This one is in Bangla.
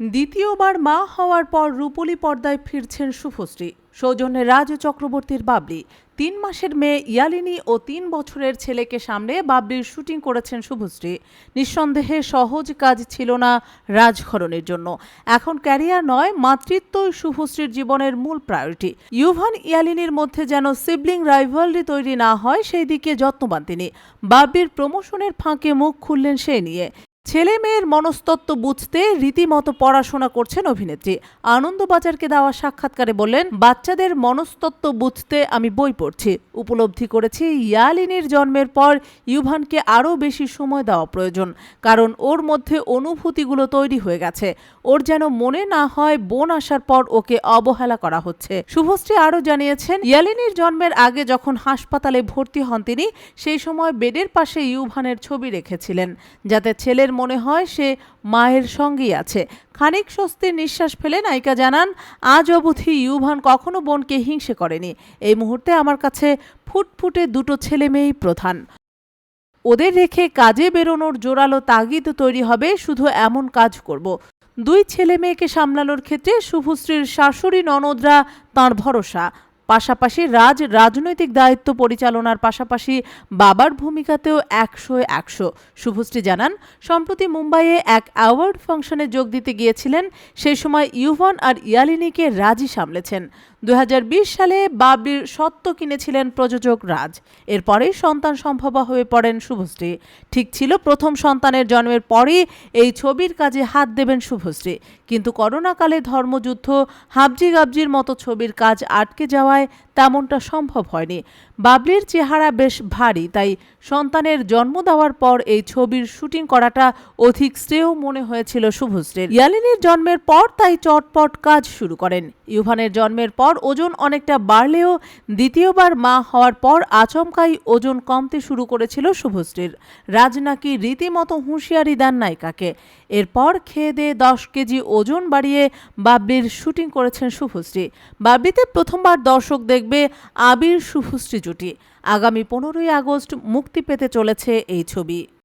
দ্বিতীয়বার মা হওয়ার পর রূপলী পর্দায় ফিরছেন শুভশ্রী। সৌজন্যে রাজ চক্রবর্তীর বাবলি। তিন মাসের মেয়ে ইয়ালিনী ও তিন বছরের ছেলেকে সামনে বাবলির শুটিং করেছেন শুভশ্রী। নিঃসন্দেহে সহজ কাজ ছিল না রাজঘরণের জন্য। এখন ক্যারিয়ার নয়, মাতৃত্বই শুভশ্রীর জীবনের মূল প্রায়োরিটি। ইউভান ইয়ালিনীর মধ্যে যেন সিবলিং রাইভালরি তৈরি না হয়, সেই দিকে যত্নবান তিনি। বাবলির প্রমোশনের ফাঁকে মুখ খুললেন সেই নিয়ে। ছেলে মেয়ের মনস্তত্ত্ব বুঝতে রীতিমতো পড়াশোনা করছেন অভিনেত্রী। আনন্দবাজারকে দেওয়া সাক্ষাৎকারে বললেন, বাচ্চাদের মনস্তত্ত্ব বুঝতে আমি বই পড়ছি। উপলব্ধি করেছি ইয়ালিনীর জন্মের পর ইউভানকে আরও বেশি সময় দেওয়া প্রয়োজন, কারণ ওর মধ্যে অনুভূতিগুলো তৈরি হয়ে গেছে। ওর যেন মনে না হয় বোন আসার পর ওকে অবহেলা করা হচ্ছে। শুভশ্রী আরও জানিয়েছেন, ইয়ালিনীর জন্মের আগে যখন হাসপাতালে ভর্তি হন তিনি, সেই সময় বেডের পাশে ইউভানের ছবি রেখেছিলেন, যাতে ছেলের মনে হয় সে মায়ের সঙ্গেই আছে। খানিক স্বস্তির নিঃশ্বাস ফেলে নায়িকা জানান, আজ অবধি ইউভান কখনো বোনকে হিংসে করেনি। এই মুহূর্তে আমার কাছে ফুটফুটে দুটো ছেলে মেয়েই প্রধান। ওদের রেখে কাজে বেরোনোর জোরালো তাগিদ তৈরি হবে, শুধু এমন কাজ করব। দুই ছেলে মেয়েকে সামলানোর ক্ষেত্রে শুভশ্রীর শাশুড়ি ননদরা তাঁর ভরসা। পাশাপাশি রাজ রাজনৈতিক দায়িত্ব পরিচালনার পাশাপাশি বাবার ভূমিকাতেও একশো একশো। শুভশ্রী জানান, সম্প্রতি মুম্বাইয়ে এক অ্যাওয়ার্ড ফাংশনে যোগ দিতে গিয়েছিলেন, সেই সময় ইউভান আর ইয়ালিনীকে রাজি সামলেছেন। দু হাজার বিশ সালে বাবলির সত্ত্ব কিনেছিলেন প্রযোজক রাজ। এরপরেই সন্তান সম্ভবা হয়ে পড়েন শুভশ্রী। ঠিক ছিল প্রথম সন্তানের জন্মের পরেই এই ছবির কাজে হাত দেবেন শুভশ্রী। কিন্তু করোনাকালে ধর্মযুদ্ধ, হাবজি গাবজির মতো ছবির কাজ আটকে যাওয়ায় তেমনটা সম্ভব হয়নি। বাবলির চেহারা বেশ ভারী, তাই সন্তানের জন্ম দেওয়ার পর এই ছবির শুটিং করাটা অধিক শ্রেয় মনে হয়েছিল শুভশ্রীর। ইয়ালিনীর জন্মের পর তাই চটপট কাজ শুরু করেন। ইউভানের জন্মের পর ওজন অনেকটা বাড়লেও দ্বিতীয়বার মা হওয়ার পর আচমকাই ওজন কমতে শুরু করেছিল শুভশ্রীর। রাজ নাকি রীতিমতো হুঁশিয়ারি দেন নায়িকাকে। এরপর খেয়ে দিয়ে দশ কেজি ওজন বাড়িয়ে বাবলির শুটিং করেছেন শুভশ্রী। বাবলিতে প্রথমবার দর্শক দেখবে আবির শুভশ্রী জুটি। আগামী পনেরোই আগস্ট মুক্তি পেতে চলেছে এই ছবি।